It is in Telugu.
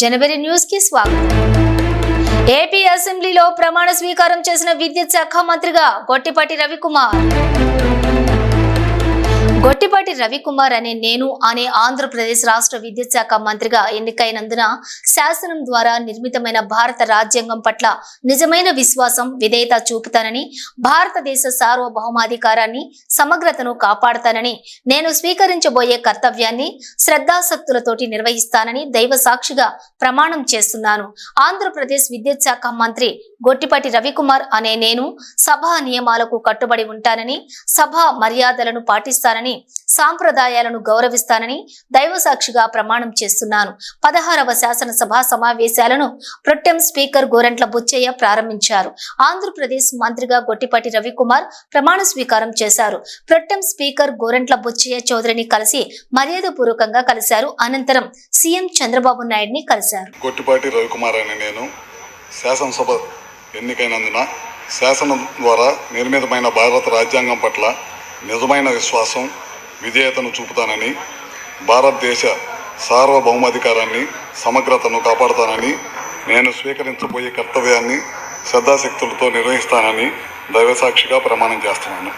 జనవరి న్యూస్కి స్వాగతం. ఏపీ అసెంబ్లీలో ప్రమాణ స్వీకారం చేసిన విద్యుత్ శాఖ మంత్రిగా గొట్టిపాటి రవికుమార్. గొట్టిపాటి రవికుమార్ అనే నేను అనే ఆంధ్రప్రదేశ్ రాష్ట్ర విద్యుత్ శాఖ మంత్రిగా ఎన్నికైనందున శాసనం ద్వారా నిర్మితమైన భారత రాజ్యాంగం పట్ల నిజమైన విశ్వాసం విధేయత చూపుతానని భారతదేశ సార్వభౌమాధికారాన్ని సమగ్రతను కాపాడతానని నేను స్వీకరించబోయే కర్తవ్యాన్ని శ్రద్ధాసక్తులతోటి నిర్వహిస్తానని దైవ సాక్షిగా ప్రమాణం చేస్తున్నాను. ఆంధ్రప్రదేశ్ విద్యుత్ శాఖ మంత్రి గొట్టిపాటి రవికుమార్ అనే నేను సభా నియమాలకు కట్టుబడి ఉంటానని సభా మర్యాదలను పాటిస్తానని సాంప్రదాయాలను గౌరవిస్తానని దైవ సాక్షిగా ప్రమాణం చేస్తున్నాను. పదహారవ శాసనసభ సమావేశాలను ప్రొట్టెం స్పీకర్ గోరంట్ల బుచ్చయ్య ప్రారంభించారు. ఆంధ్రప్రదేశ్ మంత్రిగా గొట్టిపాటి రవికుమార్ ప్రమాణ స్వీకారం చేశారు. ప్రొట్టెం స్పీకర్ గోరంట్ల బుచ్చయ్య చౌదరిని కలిసి మర్యాదపూర్వకంగా కలిశారు. అనంతరం సీఎం చంద్రబాబు నాయుడిని కలిశారు. గొట్టిపాటి రవికుమార్ అని నేను శాసనసభ ఎన్నికైనందున శాసనం ద్వారా నిర్మితమైన భారత రాజ్యాంగం పట్ల నిజమైన విశ్వాసం విధేయతను చూపుతానని భారతదేశ సార్వభౌమాధికారాన్ని సమగ్రతను కాపాడుతానని నేను స్వీకరించబోయే కర్తవ్యాన్ని శ్రద్ధాశక్తులతో నిర్వహిస్తానని దైవసాక్షిగా ప్రమాణం చేస్తున్నాను.